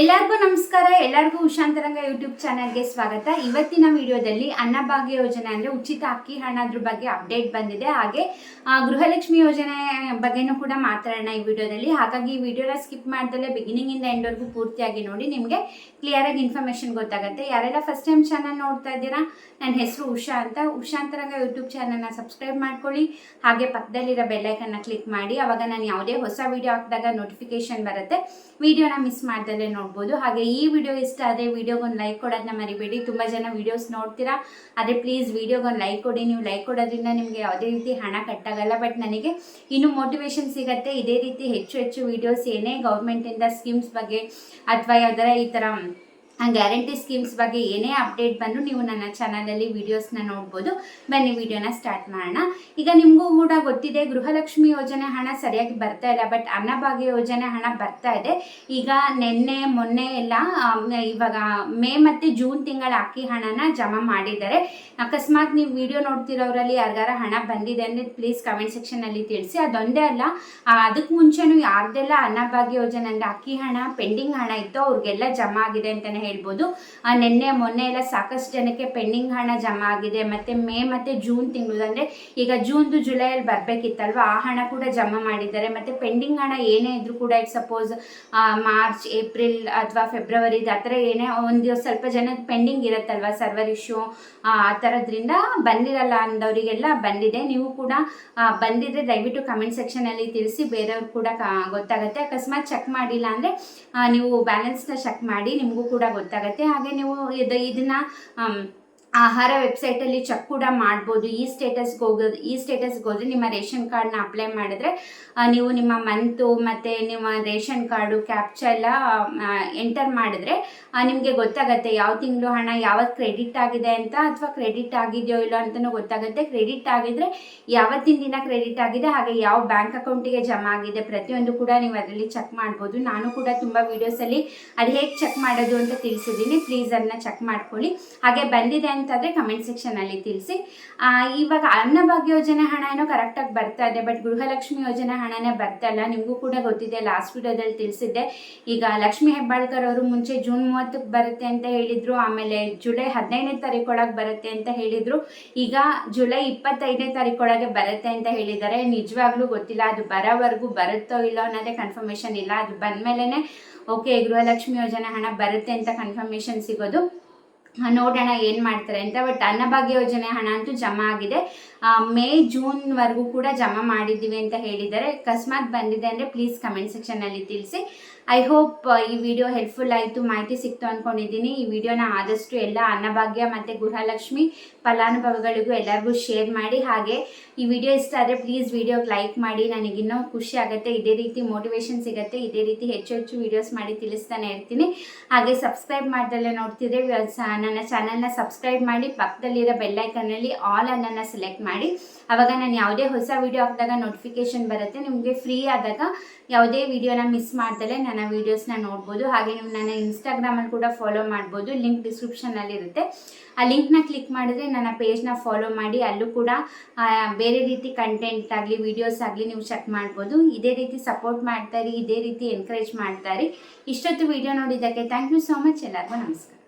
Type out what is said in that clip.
ಎಲ್ಲರಿಗೂ ನಮಸ್ಕಾರ, ಎಲ್ಲರಿಗೂ ಉಷಾಂತರಂಗ ಯೂಟ್ಯೂಬ್ ಚಾನಲ್ಗೆ ಸ್ವಾಗತ. ಇವತ್ತಿನ ವಿಡಿಯೋದಲ್ಲಿ ಅನ್ನಭಾಗ್ಯ ಯೋಜನೆ ಅಂದರೆ ಉಚಿತ ಅಕ್ಕಿ ಹಣದ್ರ ಬಗ್ಗೆ ಅಪ್ಡೇಟ್ ಬಂದಿದೆ. ಹಾಗೆ ಗೃಹಲಕ್ಷ್ಮಿ ಯೋಜನೆ ಬಗ್ಗೆನೂ ಕೂಡ ಮಾತಾಡೋಣ ಈ ವಿಡಿಯೋದಲ್ಲಿ. ಹಾಗಾಗಿ ಈ ವಿಡಿಯೋನ ಸ್ಕಿಪ್ ಮಾಡ್ದಲ್ಲೇ ಬಿಗಿನಿಂಗಿಂದ ಎಂಡ್ವರೆಗೂ ಪೂರ್ತಿಯಾಗಿ ನೋಡಿ, ನಿಮಗೆ ಕ್ಲಿಯರಾಗಿ ಇನ್ಫಾರ್ಮೇಷನ್ ಗೊತ್ತಾಗುತ್ತೆ. ಯಾರೆಲ್ಲ ಫಸ್ಟ್ ಟೈಮ್ ಚಾನಲ್ ನೋಡ್ತಾ ಇದ್ದೀರಾ ನನ್ನ ಹೆಸರು ಉಷಾ ಅಂತ. ಉಷಾಂತರಂಗ ಯೂಟ್ಯೂಬ್ ಚಾನಲ್ನ ಸಬ್ಸ್ಕ್ರೈಬ್ ಮಾಡ್ಕೊಳ್ಳಿ. ಹಾಗೆ ಪಕ್ಕದಲ್ಲಿರೋ ಬೆಲ್ಲೈಕನ್ನ ಕ್ಲಿಕ್ ಮಾಡಿ. ಅವಾಗ ನಾನು ಯಾವುದೇ ಹೊಸ ವಿಡಿಯೋ ಹಾಕಿದಾಗ ನೋಟಿಫಿಕೇಶನ್ ಬರುತ್ತೆ. ವಿಡಿಯೋನ ಮಿಸ್ ಮಾಡ್ದಲ್ಲೇ ನೋಡ್ಬೋದು. ಹಾಗೆ ಈ ವಿಡಿಯೋ ಇಷ್ಟ ಆದರೆ ವಿಡಿಯೋಗೊಂದು ಲೈಕ್ ಕೊಡೋದನ್ನ ಮರಿಬೇಡಿ. ತುಂಬ ಜನ ವಿಡಿಯೋಸ್ ನೋಡ್ತೀರಾ. ಆದರೆ ಪ್ಲೀಸ್ ವಿಡಿಯೋಗೊಂದು ಲೈಕ್ ಕೊಡಿ. ನೀವು ಲೈಕ್ ಕೊಡೋದ್ರಿಂದ ನಿಮಗೆ ಯಾವುದೇ ರೀತಿ ಹಣ ಕಟ್ಟಾಗಲ್ಲ. ಬಟ್ ನನಗೆ ಇನ್ನೂ ಮೋಟಿವೇಶನ್ ಸಿಗುತ್ತೆ. ಇದೇ ರೀತಿ ಹೆಚ್ಚು ಹೆಚ್ಚು ವಿಡಿಯೋಸ್ ಏನೇ ಗೌರ್ಮೆಂಟಿಂದ ಸ್ಕೀಮ್ಸ್ ಬಗ್ಗೆ, ಅಥವಾ ಯಾವ್ದಾರ ಈ ಥರ ಗ್ಯಾರಂಟಿ ಸ್ಕೀಮ್ಸ್ ಬಗ್ಗೆ ಏನೇ ಅಪ್ಡೇಟ್ ಬಂದರೂ ನೀವು ನನ್ನ ಚಾನಲಲ್ಲಿ ವೀಡಿಯೋಸ್ನ ನೋಡ್ಬೋದು. ಬನ್ನಿ ವಿಡಿಯೋನ ಸ್ಟಾರ್ಟ್ ಮಾಡೋಣ. ಈಗ ನಿಮಗೂ ಕೂಡ ಗೊತ್ತಿದೆ, ಗೃಹಲಕ್ಷ್ಮಿ ಯೋಜನೆ ಹಣ ಸರಿಯಾಗಿ ಬರ್ತಾ ಇಲ್ಲ ಬಟ್ ಅನ್ನಭಾಗ್ಯ ಯೋಜನೆ ಹಣ ಬರ್ತಾ ಇದೆ. ಈಗ ನಿನ್ನೆ, ಮೊನ್ನೆ ಎಲ್ಲ ಇವಾಗ ಮೇ ಮತ್ತು ಜೂನ್ ತಿಂಗಳ ಅಕ್ಕಿ ಹಣನ ಜಮಾ ಮಾಡಿದ್ದಾರೆ. ಅಕಸ್ಮಾತ್ ನೀವು ವಿಡಿಯೋ ನೋಡ್ತಿರೋರಲ್ಲಿ ಯಾರಿಗಾರ ಹಣ ಬಂದಿದೆ ಅಂದರೆ ಪ್ಲೀಸ್ ಕಮೆಂಟ್ ಸೆಕ್ಷನಲ್ಲಿ ತಿಳಿಸಿ. ಅದೊಂದೇ ಅಲ್ಲ ಅದಕ್ಕೆ ಮುಂಚೆನೂ ಯಾರ್ದೆಲ್ಲ ಅನ್ನಭಾಗ್ಯ ಯೋಜನೆ ಅಂದರೆ ಅಕ್ಕಿ ಹಣ ಪೆಂಡಿಂಗ್ ಹಣ ಇತ್ತು ಅವ್ರಿಗೆಲ್ಲ ಜಮಾ ಆಗಿದೆ ಅಂತಲೇ ಹೇಳ್ಬೋದು. ನಿನ್ನೆ, ಮೊನ್ನೆ ಎಲ್ಲ ಸಾಕಷ್ಟು ಜನಕ್ಕೆ ಪೆಂಡಿಂಗ್ ಹಣ ಜಮಾ ಆಗಿದೆ. ಮತ್ತು ಮೇ ಮತ್ತು ಜೂನ್ ತಿಂಗಳು ಅಂದರೆ ಈಗ ಜೂನ್ದು ಜುಲೈಯಲ್ಲಿ ಬರಬೇಕಿತ್ತಲ್ವ? ಆ ಹಣ ಕೂಡ ಜಮಾ ಮಾಡಿದ್ದಾರೆ. ಮತ್ತು ಪೆಂಡಿಂಗ್ ಹಣ ಏನೇ ಇದ್ರೂ ಕೂಡ ಈಗ ಸಪೋಸ್ ಮಾರ್ಚ್, ಏಪ್ರಿಲ್ ಅಥವಾ ಫೆಬ್ರವರಿದು ಆ ಥರ ಏನೇ ಒಂದು ಸ್ವಲ್ಪ ಜನ ಪೆಂಡಿಂಗ್ ಇರುತ್ತಲ್ವ ಸರ್ವರ್ ಇಶ್ಯೂ? ಆ ಥರದ್ರಿಂದ ಬಂದಿರಲ್ಲ ಅಂದವರಿಗೆಲ್ಲ ಬಂದಿದೆ. ನೀವು ಕೂಡ ಬಂದಿದ್ರೆ ದಯವಿಟ್ಟು ಕಮೆಂಟ್ ಸೆಕ್ಷನಲ್ಲಿ ತಿಳಿಸಿ. ಬೇರೆಯವ್ರು ಕೂಡ ಗೊತ್ತಾಗುತ್ತೆ. ಅಕಸ್ಮಾತ್ ಚೆಕ್ ಮಾಡಿಲ್ಲ ಅಂದರೆ ನೀವು ಬ್ಯಾಲೆನ್ಸ್ನ ಚೆಕ್ ಮಾಡಿ. ನಿಮಗೂ ಕೂಡ ಗೊತ್ತಾಗುತ್ತೆ. ಹಾಗೆ ನೀವು ಇದು ಇದನ್ನ ಆಹಾರ ವೆಬ್ಸೈಟಲ್ಲಿ ಚೆಕ್ ಕೂಡ ಮಾಡ್ಬೋದು. ಈ ಸ್ಟೇಟಸ್ಗೆ ಹೋಗೋದು ಈ ಸ್ಟೇಟಸ್ಗೆ ಹೋದ್ರೆ ನಿಮ್ಮ ರೇಷನ್ ಕಾರ್ಡ್ನ ಅಪ್ಲೈ ಮಾಡಿದ್ರೆ ನೀವು ನಿಮ್ಮ ಮಂತು ಮತ್ತು ನಿಮ್ಮ ರೇಷನ್ ಕಾರ್ಡು ಕ್ಯಾಪ್ಚ ಎಲ್ಲ ಎಂಟರ್ ಮಾಡಿದ್ರೆ ನಿಮಗೆ ಗೊತ್ತಾಗುತ್ತೆ ಯಾವ ತಿಂಗಳು ಹಣ ಯಾವತ್ತು ಕ್ರೆಡಿಟ್ ಆಗಿದೆ ಅಂತ ಅಥವಾ ಕ್ರೆಡಿಟ್ ಆಗಿದೆಯೋ ಇಲ್ಲೋ ಅಂತಲೂ ಗೊತ್ತಾಗುತ್ತೆ. ಕ್ರೆಡಿಟ್ ಆಗಿದ್ರೆ ಯಾವತ್ತಿನ ದಿನ ಕ್ರೆಡಿಟ್ ಆಗಿದೆ, ಹಾಗೆ ಯಾವ ಬ್ಯಾಂಕ್ ಅಕೌಂಟಿಗೆ ಜಮಾ ಆಗಿದೆ ಪ್ರತಿಯೊಂದು ಕೂಡ ನೀವು ಅದರಲ್ಲಿ ಚೆಕ್ ಮಾಡ್ಬೋದು. ನಾನು ಕೂಡ ತುಂಬ ವೀಡಿಯೋಸಲ್ಲಿ ಅದು ಹೇಗೆ ಚೆಕ್ ಮಾಡೋದು ಅಂತ ತಿಳಿಸಿದ್ದೀನಿ. ಪ್ಲೀಸ್ ಅದನ್ನ ಚೆಕ್ ಮಾಡ್ಕೊಳ್ಳಿ. ಹಾಗೆ ಬಂದಿದೆ ಅಂತಂದರೆ ಕಮೆಂಟ್ ಸೆಕ್ಷನಲ್ಲಿ ತಿಳಿಸಿ. ಇವಾಗ ಅನ್ನಭಾಗ್ಯ ಯೋಜನೆ ಹಣ ಏನೋ ಕರೆಕ್ಟಾಗಿ ಬರ್ತಾ ಇದೆ ಬಟ್ ಗೃಹಲಕ್ಷ್ಮಿ ಯೋಜನೆ ಹಣನೇ ಬರ್ತಾ ಇಲ್ಲ. ನಿಮಗೂ ಕೂಡ ಗೊತ್ತಿದೆ ಲಾಸ್ಟ್ ವಿಡಿಯೋದಲ್ಲಿ ತಿಳಿಸಿದ್ದೆ. ಈಗ ಲಕ್ಷ್ಮಿ ಹೆಬ್ಬಾಳ್ಕರ್ ಅವರು ಮುಂಚೆ ಜೂನ್ ಮೂವತ್ತಕ್ಕೆ ಬರುತ್ತೆ ಅಂತ ಹೇಳಿದರು, ಆಮೇಲೆ ಜುಲೈ ಹದಿನೈದನೇ ತಾರೀಕೊಳಗೆ ಬರುತ್ತೆ ಅಂತ ಹೇಳಿದರು. ಈಗ ಜುಲೈ ಇಪ್ಪತ್ತೈದನೇ ತಾರೀಕೊಳಗೆ ಬರುತ್ತೆ ಅಂತ ಹೇಳಿದ್ದಾರೆ. ನಿಜವಾಗ್ಲೂ ಗೊತ್ತಿಲ್ಲ, ಅದು ಬರೋವರೆಗೂ ಬರುತ್ತೋ ಇಲ್ಲೋ ಅನ್ನೋದೇ ಕನ್ಫರ್ಮೇಷನ್ ಇಲ್ಲ. ಅದು ಬಂದಮೇಲೆ ಓಕೆ ಗೃಹಲಕ್ಷ್ಮಿ ಯೋಜನೆ ಹಣ ಬರುತ್ತೆ ಅಂತ ಕನ್ಫರ್ಮೇಷನ್ ಸಿಗೋದು. ನೋಡೋಣ ಏನು ಮಾಡ್ತಾರೆ ಅಂತ. ಬಟ್ ಅನ್ನಭಾಗ್ಯ ಯೋಜನೆ ಹಣ ಅಂತೂ ಜಮಾ ಆಗಿದೆ. ಮೇ ಮೇ ಜೂನ್ವರೆಗೂ ಕೂಡ ಜಮಾ ಮಾಡಿದ್ದೀವಿ ಅಂತ ಹೇಳಿದ್ದಾರೆ. ಅಕಸ್ಮಾತ್ ಬಂದಿದೆ ಅಂದರೆ ಪ್ಲೀಸ್ ಕಮೆಂಟ್ ಸೆಕ್ಷನಲ್ಲಿ ತಿಳಿಸಿ. ಐ ಹೋಪ್ ಈ ವಿಡಿಯೋ ಹೆಲ್ಪ್ಫುಲ್ ಆಯಿತು, ಮಾಹಿತಿ ಸಿಕ್ತು ಅಂದ್ಕೊಂಡಿದ್ದೀನಿ ಈ ವಿಡಿಯೋನ ಆದಷ್ಟು ಎಲ್ಲ ಅನ್ನಭಾಗ್ಯ ಮತ್ತು ಗೃಹಲಕ್ಷ್ಮಿ ಫಲಾನುಭವಿಗಳಿಗೂ ಎಲ್ಲರಿಗೂ ಶೇರ್ ಮಾಡಿ. ಹಾಗೆ, ಈ ವಿಡಿಯೋ ಇಷ್ಟ ಆದರೆ ಪ್ಲೀಸ್ ವಿಡಿಯೋಗೆ ಲೈಕ್ ಮಾಡಿ. ನನಗಿನ್ನೂ ಖುಷಿ ಆಗುತ್ತೆ. ಇದೇ ರೀತಿ ಮೋಟಿವೇಶನ್ ಸಿಗುತ್ತೆ. ಇದೇ ರೀತಿ ಹೆಚ್ಚು ಹೆಚ್ಚು ವಿಡಿಯೋಸ್ ಮಾಡಿ ತಿಳಿಸ್ತಾನೆ ಇರ್ತೀನಿ. ಹಾಗೆ ಸಬ್ಸ್ಕ್ರೈಬ್ ಮಾಡ್ದಲ್ಲೇ ನೋಡ್ತಿದ್ರೆ ನನ್ನ ಚಾನಲ್ನ ಸಬ್ಸ್ಕ್ರೈಬ್ ಮಾಡಿ ಪಕ್ಕದಲ್ಲಿರೋ ಬೆಲ್ಲೈಕನಲ್ಲಿ ಆಲ್ ಅನ್ನನ್ನು ಸೆಲೆಕ್ಟ್ ಮಾಡಿ. ಆವಾಗ ನಾನು ಯಾವುದೇ ಹೊಸ ವೀಡಿಯೋ ಹಾಕಿದಾಗ ನೋಟಿಫಿಕೇಶನ್ ಬರುತ್ತೆ. ನಿಮಗೆ ಫ್ರೀ ಆದಾಗ ಯಾವುದೇ ವೀಡಿಯೋನ ಮಿಸ್ ಮಾಡ್ದಲೇ ನನ್ನ ವೀಡಿಯೋಸ್ನ ನೋಡ್ಬೋದು. ಹಾಗೆ ನೀವು ನನ್ನ ಇನ್ಸ್ಟಾಗ್ರಾಮಲ್ಲಿ ಕೂಡ ಫಾಲೋ ಮಾಡ್ಬೋದು. ಲಿಂಕ್ ಡಿಸ್ಕ್ರಿಪ್ಷನಲ್ಲಿ ಇರುತ್ತೆ. ಆ ಲಿಂಕ್ನ ಕ್ಲಿಕ್ ಮಾಡಿದ್ರೆ ನನ್ನ ಪೇಜ್ನ ಫಾಲೋ ಮಾಡಿ. ಅಲ್ಲೂ ಕೂಡ ಬೇರೆ ರೀತಿ ಕಂಟೆಂಟ್ ಆಗಲಿ ವೀಡಿಯೋಸ್ ಆಗಲಿ ನೀವು ಚೆಕ್ ಮಾಡ್ಬೋದು. ಇದೇ ರೀತಿ ಸಪೋರ್ಟ್ ಮಾಡ್ತಾರೆ, ಇದೇ ರೀತಿ ಎನ್ಕರೇಜ್ ಮಾಡ್ತಾರೆ. ಇಷ್ಟೊತ್ತು ವಿಡಿಯೋ ನೋಡಿದ್ದಕ್ಕೆ ಥ್ಯಾಂಕ್ ಯು ಸೋ ಮಚ್ ಎಲ್ಲರಿಗೂ ನಮಸ್ಕಾರ.